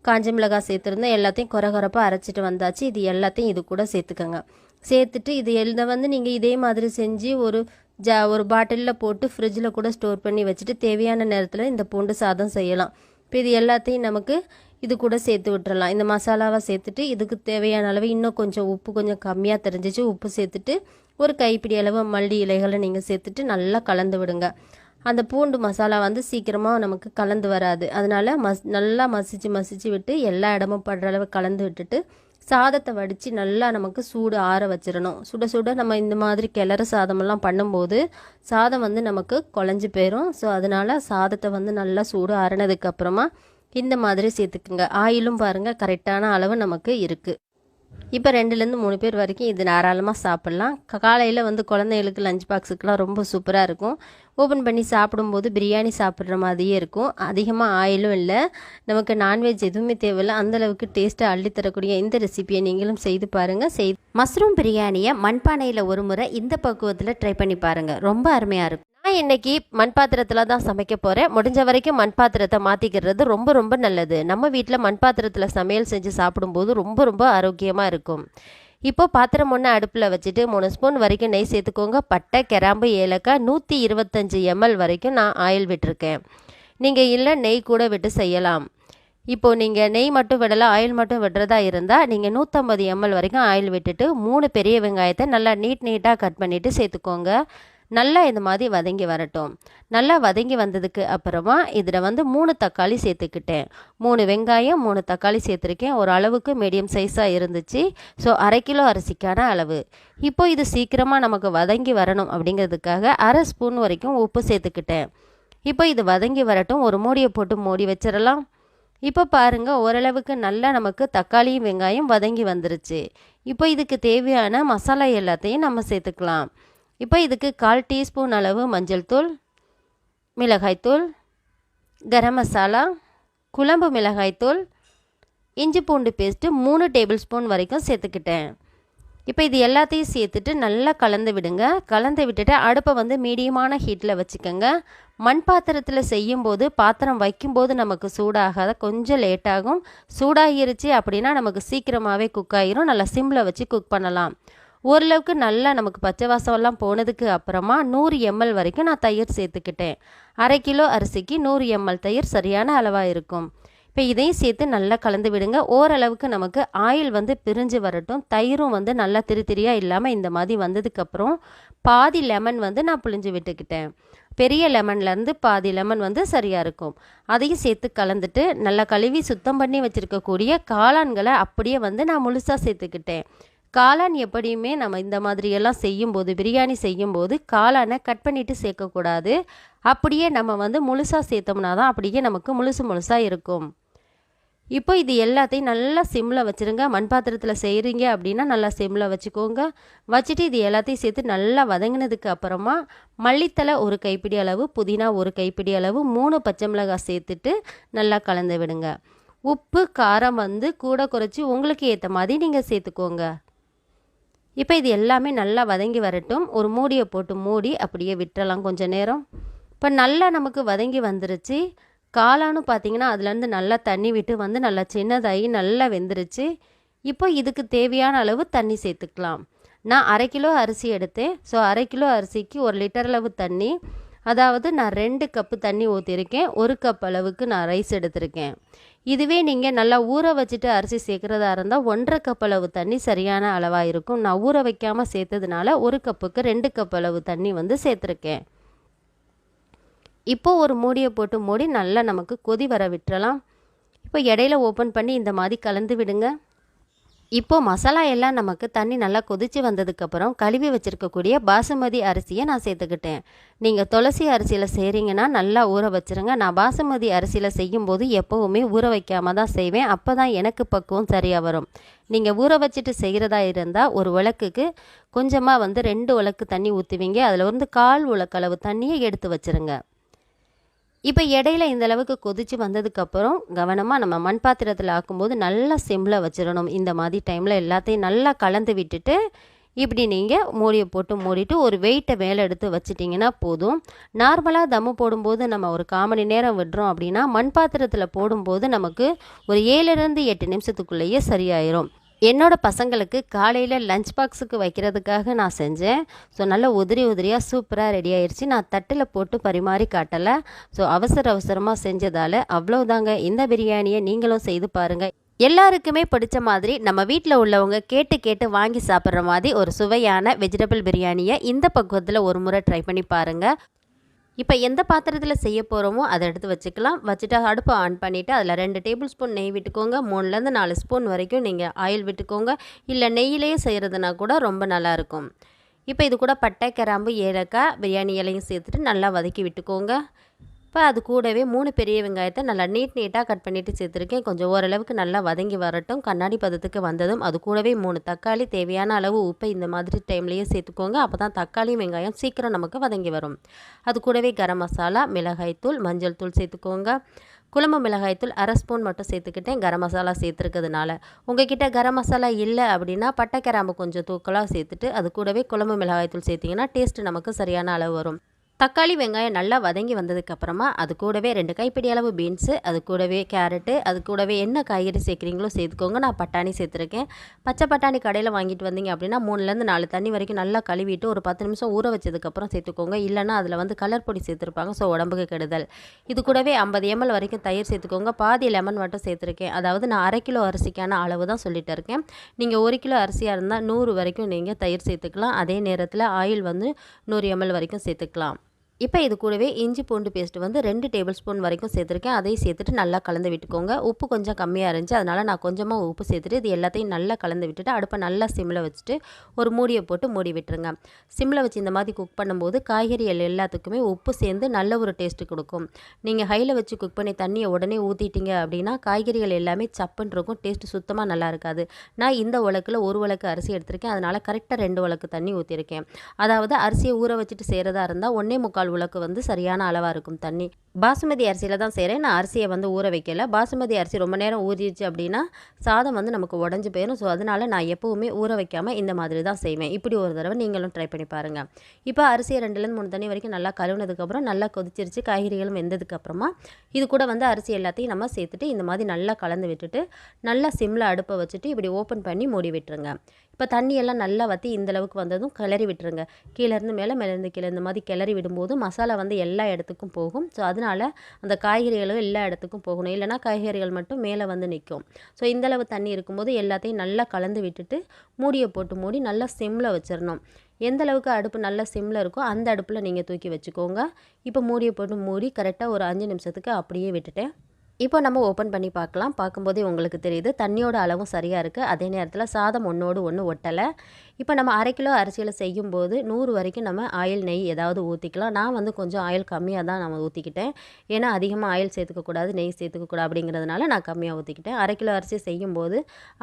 காஞ்ச மிளகாய் சேர்த்துருந்தோம் எல்லாத்தையும் கொரகொரப்பாக அரைச்சிட்டு வந்தாச்சு. இது எல்லாத்தையும் இது கூட சேர்த்துக்கோங்க. சேர்த்துட்டு இது இதை வந்து நீங்கள் இதே மாதிரி செஞ்சு ஒரு ஜா ஒரு பாட்டிலில் போட்டு ஃப்ரிட்ஜில் கூட ஸ்டோர் பண்ணி வச்சுட்டு தேவையான நேரத்தில் இந்த பூண்டு சாதம் செய்யலாம். இப்போ இது எல்லாத்தையும் நமக்கு இது கூட சேர்த்து விட்டுறலாம். இந்த மசாலாவை சேர்த்துட்டு இதுக்கு தேவையான அளவு இன்னும் கொஞ்சம் உப்பு கொஞ்சம் கம்மியாக தெரிஞ்சிச்சு உப்பு சேர்த்துட்டு ஒரு கைப்பிடி அளவு மல்லி இலைகளை நீங்கள் சேர்த்துட்டு நல்லா கலந்து விடுங்க. அந்த பூண்டு மசாலா வந்து சீக்கிரமாக நமக்கு கலந்து வராது. அதனால மஸ் நல்லா மசிச்சு மசிச்சு விட்டு எல்லா இடமும் படுற அளவு கலந்து விட்டுட்டு சாதத்தை வடித்து நல்லா நமக்கு சூடு ஆற வச்சிடணும். சுட சுட நம்ம இந்த மாதிரி கிளறு சாதமெல்லாம் பண்ணும்போது சாதம் வந்து நமக்கு குழஞ்சி போயிடும் ஸோ அதனால் சாதத்தை வந்து நல்லா சூடு ஆறினதுக்கப்புறமா இந்த மாதிரி சேர்த்துக்குங்க. ஆயிலும் பாருங்கள் கரெக்டான அளவு நமக்கு இருக்குது இப்போ ரெண்டுலேருந்து மூணு பேர் வரைக்கும் இது தாராளமாக சாப்பிட்லாம். காலையில் வந்து குழந்தைகளுக்கு லஞ்ச் பாக்ஸுக்கெலாம் ரொம்ப சூப்பராக இருக்கும். ஓப்பன் பண்ணி சாப்பிடும்போது பிரியாணி சாப்பிட்ற மாதிரியே இருக்கும். அதிகமாக ஆயிலும் இல்லை. நமக்கு நான்வெஜ் எதுவுமே தேவையில்லை. அந்தளவுக்கு டேஸ்ட்டாக அள்ளித்தரக்கூடிய இந்த ரெசிபியை நீங்களும் செய்து பாருங்கள் செய் மஷ்ரூம் பிரியாணியை மண்பானையில் ஒரு முறை இந்த பக்குவத்தில் ட்ரை பண்ணி பாருங்கள் ரொம்ப அருமையாக இருக்கும். நான் இன்னைக்கு மண் பாத்திரத்தில் தான் சமைக்க போகிறேன் முடிஞ்ச வரைக்கும் மண் பாத்திரத்தை மாற்றிக்கிறது ரொம்ப ரொம்ப நல்லது. நம்ம வீட்டில் மண் பாத்திரத்தில் சமையல் செஞ்சு சாப்பிடும்போது ரொம்ப ரொம்ப ஆரோக்கியமாக இருக்கும். இப்போ பாத்திரம் ஒன்று அடுப்பில் வச்சுட்டு மூணு ஸ்பூன் வரைக்கும் நெய் சேர்த்துக்கோங்க. பட்டை கிராம்பு ஏலக்காய் நூற்றி இருபத்தஞ்சி எம்எல் வரைக்கும் நான் ஆயில் விட்டிருக்கேன். நீங்கள் இல்லை நெய் கூட விட்டு செய்யலாம். இப்போ நீங்கள் நெய் மட்டும் விடலாம் ஆயில் மட்டும் விடுறதா இருந்தால் நீங்கள் நூற்றம்பது எம்எல் வரைக்கும் ஆயில் விட்டுட்டு மூணு பெரிய வெங்காயத்தை நல்லா நீட் நீட்டாக கட் பண்ணிவிட்டு சேர்த்துக்கோங்க. நல்லா இந்த மாதிரி வதங்கி வரட்டும். நல்லா வதங்கி வந்ததுக்கு அப்புறமா இதில் வந்து மூணு தக்காளி சேர்த்துக்கிட்டேன். மூணு வெங்காயம் மூணு தக்காளி சேர்த்துருக்கேன். ஒரு அளவுக்கு மீடியம் சைஸாக இருந்துச்சு. ஸோ அரை கிலோ அரிசிக்கான அளவு. இப்போ இது சீக்கிரமாக நமக்கு வதங்கி வரணும் அப்படிங்கிறதுக்காக அரை ஸ்பூன் வரைக்கும் உப்பு சேர்த்துக்கிட்டேன். இப்போ இது வதங்கி வரட்டும். ஒரு மூடியை போட்டு மூடி வச்சிடலாம். இப்போ பாருங்கள் ஓரளவுக்கு நல்லா நமக்கு தக்காளியும் வெங்காயம் வதங்கி வந்துருச்சு. இப்போ இதுக்கு தேவையான மசாலா எல்லாத்தையும் நம்ம சேர்த்துக்கலாம். இப்போ இதுக்கு கால் டீஸ்பூன் அளவு மஞ்சள் தூள் மிளகாய்த்தூள் கரம் மசாலா குழம்பு மிளகாய்த்தூள் இஞ்சி பூண்டு பேஸ்ட்டு மூணு டேபிள் ஸ்பூன் வரைக்கும் சேர்த்துக்கிட்டேன். இப்போ இது எல்லாத்தையும் சேர்த்துட்டு நல்லா கலந்து விடுங்க. கலந்து விட்டுட்டு அடுப்பை வந்து மீடியமான ஹீட்டில் வச்சுக்கோங்க. மண் பாத்திரத்தில் செய்யும்போது பாத்திரம் வைக்கும்போது நமக்கு சூடாகாத கொஞ்சம் லேட்டாகும் சூடாகிருச்சு அப்படின்னா நமக்கு சீக்கிரமாகவே குக் ஆகிரும் நல்லா சிம்மில் வச்சு குக் பண்ணலாம். ஓரளவுக்கு நல்லா நமக்கு பச்சை வாசம்லாம் போனதுக்கு அப்புறமா நூறு எம்எல் வரைக்கும் நான் தயிர் சேர்த்துக்கிட்டேன். அரை கிலோ அரிசிக்கு நூறு எம்எல் தயிர் சரியான அளவாக இருக்கும். இப்போ இதையும் சேர்த்து நல்லா கலந்து விடுங்க. ஓரளவுக்கு நமக்கு ஆயில் வந்து பிரிஞ்சு வரட்டும். தயிரும் வந்து நல்லா திருத்திரியாக திரியாக இல்லாமல் இந்த மாதிரி வந்ததுக்கப்புறம் பாதி லெமன் வந்து நான் புளிஞ்சு விட்டுக்கிட்டேன். பெரிய லெமன்லேருந்து பாதி லெமன் வந்து சரியாக இருக்கும். அதையும் சேர்த்து கலந்துட்டு நல்லா கழுவி சுத்தம் பண்ணி வச்சுருக்கக்கூடிய காளான்களை அப்படியே வந்து நான் முழுசாக சேர்த்துக்கிட்டேன். காளான் எப்படியுமே நம்ம இந்த மாதிரியெல்லாம் செய்யும்போது பிரியாணி செய்யும்போது காளானை கட் பண்ணிவிட்டு சேர்க்கக்கூடாது. அப்படியே நம்ம வந்து முழுசாக சேர்த்தோம்னா தான் அப்படியே நமக்கு முழுசு முழுசாக இருக்கும். இப்போ இது எல்லாத்தையும் நல்லா சிம்மில் வச்சுருங்க. மண் பாத்திரத்தில் செய்கிறீங்க அப்படின்னா நல்லா சிம்மில் வச்சுக்கோங்க. வச்சுட்டு இது எல்லாத்தையும் சேர்த்து நல்லா வதங்கினதுக்கு அப்புறமா மல்லித்தலை ஒரு கைப்பிடி அளவு புதினா ஒரு கைப்பிடி அளவு மூணு பச்சை மிளகாய் சேர்த்துட்டு நல்லா கலந்து விடுங்க. உப்பு காரம் வந்து கூட குறைச்சி உங்களுக்கு ஏற்ற மாதிரி நீங்கள் சேர்த்துக்கோங்க. இப்போ இது எல்லாமே நல்லா வதங்கி வரட்டும். ஒரு மூடியை போட்டு மூடி அப்படியே விட்டுறலாம் கொஞ்சம் நேரம். இப்போ நல்லா நமக்கு வதங்கி வந்துருச்சு. காளானும் பார்த்தீங்கன்னா அதுலேருந்து நல்லா தண்ணி விட்டு வந்து நல்லா சின்னதாகி நல்லா வெந்துருச்சு. இப்போ இதுக்கு தேவையான அளவு தண்ணி சேர்த்துக்கலாம். நான் அரை கிலோ அரிசி எடுத்தேன். ஸோ அரை கிலோ அரிசிக்கு ஒரு லிட்டர் அளவு தண்ணி. அதாவது நான் ரெண்டு கப்பு தண்ணி ஊற்றிருக்கேன் ஒரு கப் அளவுக்கு நான் ரைஸ் எடுத்திருக்கேன். இதுவே நீங்கள் நல்லா ஊற வச்சுட்டு அரிசி சேர்க்குறதா இருந்தால் ஒன்றரை கப் அளவு தண்ணி சரியான அளவாக இருக்கும். நான் ஊற வைக்காமல் சேர்த்ததுனால ஒரு கப்புக்கு ரெண்டு கப் அளவு தண்ணி வந்து சேர்த்துருக்கேன். இப்போ ஒரு மூடியை போட்டு மூடி நல்லா நமக்கு கொதி வர விட்டுறலாம். இப்போ இடையில ஓப்பன் பண்ணி இந்த மாதிரி கலந்து விடுங்க. இப்போது மசாலா எல்லாம் நமக்கு தண்ணி நல்லா கொதித்து வந்ததுக்கப்புறம் கழுவி வச்சுருக்கக்கூடிய பாசுமதி அரிசியை நான் சேர்த்துக்கிட்டேன். நீங்கள் துளசி அரிசியில் செய்கிறீங்கன்னா நல்லா ஊற வச்சுருங்க. நான் பாசுமதி அரிசியில் செய்யும்போது எப்போவுமே ஊற வைக்காம தான் செய்வேன். அப்போ தான் எனக்கு பக்குவம் சரியாக வரும். நீங்கள் ஊற வச்சுட்டு செய்கிறதா இருந்தால் ஒரு உலக்குக்கு கொஞ்சமாக வந்து ரெண்டு உலக்கு தண்ணி ஊற்றுவீங்க அதில் வந்து கால் உலக்களவு தண்ணியை எடுத்து வச்சுருங்க. இப்போ இடையில இந்த அளவுக்கு கொதிச்சு வந்ததுக்கப்புறம் கவனமாக நம்ம மண் பாத்திரத்தில் ஆக்கும்போது நல்லா சிம்மில் வச்சிடணும். இந்த மாதிரி டைமில் எல்லாத்தையும் நல்லா கலந்து விட்டுட்டு இப்படி நீங்கள் மூடியை போட்டு மூடிட்டு ஒரு வெயிட்டை மேலே எடுத்து வச்சிட்டிங்கன்னா போதும். நார்மலாக தம்மு போடும்போது நம்ம ஒரு கால் மணி நேரம் விடுறோம் அப்படின்னா மண் பாத்திரத்தில் போடும்போது நமக்கு ஒரு ஏழுலேருந்து எட்டு நிமிஷத்துக்குள்ளேயே சரியாயிரும். என்னோடய பசங்களுக்கு காலையில் லஞ்ச் பாக்ஸுக்கு வைக்கிறதுக்காக நான் செஞ்சேன். ஸோ நல்லா உதிரி உதிரியாக சூப்பராக ரெடி ஆயிடுச்சு நான் தட்டில் போட்டு பரிமாறி காட்டலை. ஸோ அவசர அவசரமாக செஞ்சதால் அவ்வளோதாங்க இந்த பிரியாணியை நீங்களும் செய்து பாருங்கள் எல்லாருக்குமே பிடிச்ச மாதிரி நம்ம வீட்டில் உள்ளவங்க கேட்டு கேட்டு வாங்கி சாப்பிட்ற மாதிரி ஒரு சுவையான வெஜிடபிள் பிரியாணியை இந்த பக்குவத்தில் ஒரு முறை ட்ரை பண்ணி பாருங்கள் இப்போ எந்த பாத்திரத்தில் செய்ய போகிறோமோ அதை எடுத்து வச்சுக்கலாம். வச்சுட்டு அடுப்பை ஆன் பண்ணிவிட்டு அதில் ரெண்டு டேபிள் ஸ்பூன் நெய் விட்டுக்கோங்க. மூணுலேருந்து நாலு ஸ்பூன் வரைக்கும் நீங்கள் ஆயில் விட்டுக்கோங்க. இல்லை நெய்யிலேயே செய்கிறதுனா கூட ரொம்ப நல்லாயிருக்கும் இப்போ இது கூட பட்டை கிராம்பு ஏலக்காய் பிரியாணி இலையும் சேர்த்துட்டு நல்லா வதக்கி விட்டுக்கோங்க. இப்போ அது கூடவே மூணு பெரிய வெங்காயத்தை நல்லா நீட் நீட்டாக கட் பண்ணிவிட்டு சேர்த்துருக்கேன். கொஞ்சம் ஓரளவுக்கு நல்லா வதங்கி வரட்டும். கண்ணாடி பதத்துக்கு வந்ததும் அது கூடவே மூணு தக்காளி தேவையான அளவு உப்பை இந்த மாதிரி டைம்லேயே சேர்த்துக்கோங்க. அப்போ தான் தக்காளியும் வெங்காயம் சீக்கிரம் நமக்கு வதங்கி வரும். அது கூடவே கரம் மசாலா மிளகாய்த்தூள் மஞ்சள் தூள் சேர்த்துக்கோங்க. குழம்பு மிளகாய்த்தூள் அரை ஸ்பூன் மட்டும் சேர்த்துக்கிட்டேன். கரம் மசாலா சேர்த்துருக்கிறதுனால. உங்ககிட்ட கரம் மசாலா இல்லை அப்படின்னா பட்டை கிராம்பு கொஞ்சம் தூக்கலாக சேர்த்துட்டு அது கூடவே குழம்பு மிளகாய்த்தூள் சேர்த்திங்கன்னா டேஸ்ட்டு நமக்கு சரியான அளவு வரும். தக்காளி வெங்காயம் நல்லா வதங்கி வந்ததுக்கப்புறமா அது கூடவே ரெண்டு கைப்பிடி அளவு பீன்ஸு அது கூடவே கேரட்டு அது கூடவே என்ன காய்கறி சேர்க்குறீங்களோ சேர்த்துக்கோங்க. நான் பட்டாணி சேர்த்துருக்கேன். பச்சை பட்டாணி கடையில் வாங்கிட்டு வந்தீங்க அப்படின்னா மூணுலேருந்து நாலு தண்ணி வரைக்கும் நல்லா கழுவிட்டு ஒரு பத்து நிமிஷம் ஊற வச்சதுக்கப்புறம் சேர்த்துக்கோங்க. இல்லைனா அதில் வந்து கலர் பொடி சேர்த்துருப்பாங்க. ஸோ உடம்புக்கு கெடுதல். இது கூடவே ஐம்பது எம்எல் வரைக்கும் தயிர் சேர்த்துக்கோங்க. பாதி லெமன் மட்டும் சேர்த்துருக்கேன். அதாவது நான் அரை கிலோ அரிசிக்கான அளவு தான் சொல்லிட்டு இருக்கேன். நீங்கள் ஒரு கிலோ அரிசியாக இருந்தால் நூறு வரைக்கும் நீங்கள் தயிர் சேர்த்துக்கலாம். அதே நேரத்தில் ஆயில் வந்து நூறு எம்எல் வரைக்கும் சேர்த்துக்கலாம். இப்போ இது கூடவே இஞ்சி பூண்டு பேஸ்ட் வந்து ரெண்டு டேபிள் ஸ்பூன் வரைக்கும் சேர்த்துருக்கேன். அதையும் சேர்த்துட்டு நல்லா கலந்து விட்டுக்கோங்க. உப்பு கொஞ்சம் கம்மியாக இருந்துச்சு. அதனால் நான் கொஞ்சமாக உப்பு சேர்த்துட்டு இது எல்லாத்தையும் நல்லா கலந்து விட்டுட்டு அடுப்பை நல்லா சிம்மில் வச்சுட்டு ஒரு மூடியை போட்டு மூடி விட்டுருங்க. சிம்மில் வச்சு இந்த மாதிரி குக் பண்ணும்போது காய்கறிகள் எல்லாத்துக்குமே உப்பு சேர்ந்து நல்ல ஒரு டேஸ்ட்டு கொடுக்கும். நீங்கள் ஹையில் வச்சு குக் பண்ணி தண்ணியை உடனே ஊற்றிட்டீங்க அப்படின்னா காய்கறிகள் எல்லாமே சப்புன்னு இருக்கும். டேஸ்ட்டு சுத்தமாக நல்லா இருக்காது. நான் இந்த உலக்கில் ஒரு உலக்கு அரிசி எடுத்திருக்கேன். அதனால் கரெக்டாக ரெண்டு உலக்கு தண்ணி ஊற்றிருக்கேன் அதாவது அரிசியை ஊற வச்சுட்டு செய்கிறதா இருந்தால் ஒன்றே முக்கால் முக்கால் உலக்கு வந்து சரியான அளவாக இருக்கும். தண்ணி பாசுமதி அரிசியில் தான் செய்கிறேன் நான் அரிசியை வந்து ஊற வைக்கல. பாசுமதி அரிசி ரொம்ப நேரம் ஊறிடுச்சு அப்படின்னா சாதம் வந்து நமக்கு உடஞ்சி போயிடும் ஸோ அதனால் நான் எப்போவுமே ஊற வைக்காமல் இந்த மாதிரி தான் செய்வேன். இப்படி ஒரு தடவை நீங்களும் ட்ரை பண்ணி பாருங்கள் இப்போ அரிசியை ரெண்டுலேருந்து மூணு தண்ணி வரைக்கும் நல்லா கழுவுனதுக்கப்புறம் நல்லா கொதிச்சிருச்சு. காய்கறிகளும் வெந்ததுக்கப்புறமா இது கூட வந்து அரிசி எல்லாத்தையும் நம்ம சேர்த்துட்டு இந்த மாதிரி நல்லா கலந்து விட்டுட்டு நல்லா சிம்மில் அடுப்பை வச்சுட்டு இப்படி ஓப்பன் பண்ணி மூடி விட்டுருங்க. இப்போ தண்ணியெல்லாம் நல்லா வற்றி இந்த அளவுக்கு வந்ததும் கிளறி விட்டுருங்க. கீழேருந்து மேலே மேலேருந்து கீழே இந்த மாதிரி கிளறி விடும்போது மசாலா வந்து எல்லா இடத்துக்கும் போகும். ஸோ அதனால் அந்த காய்கறிகளும் எல்லா இடத்துக்கும் போகணும். இல்லைனா காய்கறிகள் மட்டும் மேலே வந்து நிற்கும். ஸோ இந்தளவு தண்ணி இருக்கும்போது எல்லாத்தையும் நல்லா கலந்து விட்டுட்டு மூடியை போட்டு மூடி நல்லா சிம்மில் வச்சிடணும் எந்த அளவுக்கு அடுப்பு நல்லா சிம்மில் இருக்கோ அந்த அடுப்பில் நீங்கள் தூக்கி வச்சுக்கோங்க. இப்போ மூடியை போட்டு மூடி கரெக்டாக ஒரு அஞ்சு நிமிஷத்துக்கு அப்படியே விட்டுட்டேன் இப்போ நம்ம ஓப்பன் பண்ணி பார்க்கலாம். பார்க்கும்போதே உங்களுக்கு தெரியுது தண்ணியோட அளவும் சரியாக இருக்குது அதே நேரத்தில் சாதம் ஒன்றோடு ஒன்று ஒட்டலை. இப்போ நம்ம அரை கிலோ அரிசியில் செய்யும்போது நூறு வரைக்கும் நம்ம ஆயில் நெய் ஏதாவது ஊற்றிக்கலாம் நான் வந்து கொஞ்சம் ஆயில் கம்மியாக தான் நான் ஊற்றிக்கிட்டேன் ஏன்னா அதிகமாக ஆயில் சேர்த்துக்கக்கூடாது நெய் சேர்த்துக்கக்கூடாது அப்படிங்கிறதுனால நான் கம்மியாக ஊற்றிக்கிட்டேன் அரை கிலோ அரிசி செய்யும்போது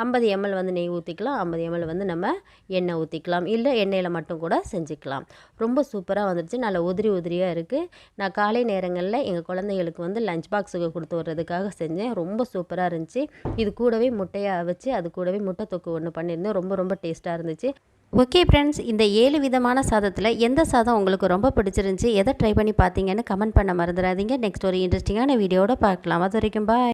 ஐம்பது எம்எல் வந்து நெய் ஊற்றிக்கலாம் ஐம்பது எம்எல் வந்து நம்ம எண்ணெய் ஊற்றிக்கலாம் இல்லை எண்ணெயில் மட்டும் கூட செஞ்சுக்கலாம். ரொம்ப சூப்பராக வந்துருச்சு. நல்ல உதிரி உதிரியாக இருக்குது நான் காலை நேரங்களில் எங்கள் குழந்தைங்களுக்கு வந்து லஞ்ச் பாக்ஸுக்கு கொடுத்து வர்றதுக்காக செஞ்சேன். ரொம்ப சூப்பராக இருந்துச்சு. இது கூடவே முட்டையை வச்சு அது கூடவே முட்டை தொக்கு ஒன்று பண்ணியிருந்தேன். ரொம்ப ரொம்ப டேஸ்ட்டாக இருந்துச்சு. ஓகே ஃப்ரெண்ட்ஸ் இந்த ஏழு விதமான சாதத்தில் எந்த சாதம் உங்களுக்கு ரொம்ப பிடிச்சிருந்துச்சி? எதை ட்ரை பண்ணி பார்த்தீங்கன்னு கமெண்ட் பண்ண மறந்துடாதீங்க. நெக்ஸ்ட் ஒரு இன்ட்ரெஸ்டிங்கான வீடியோட பார்க்கலாம். அது வரைக்கும் பாய்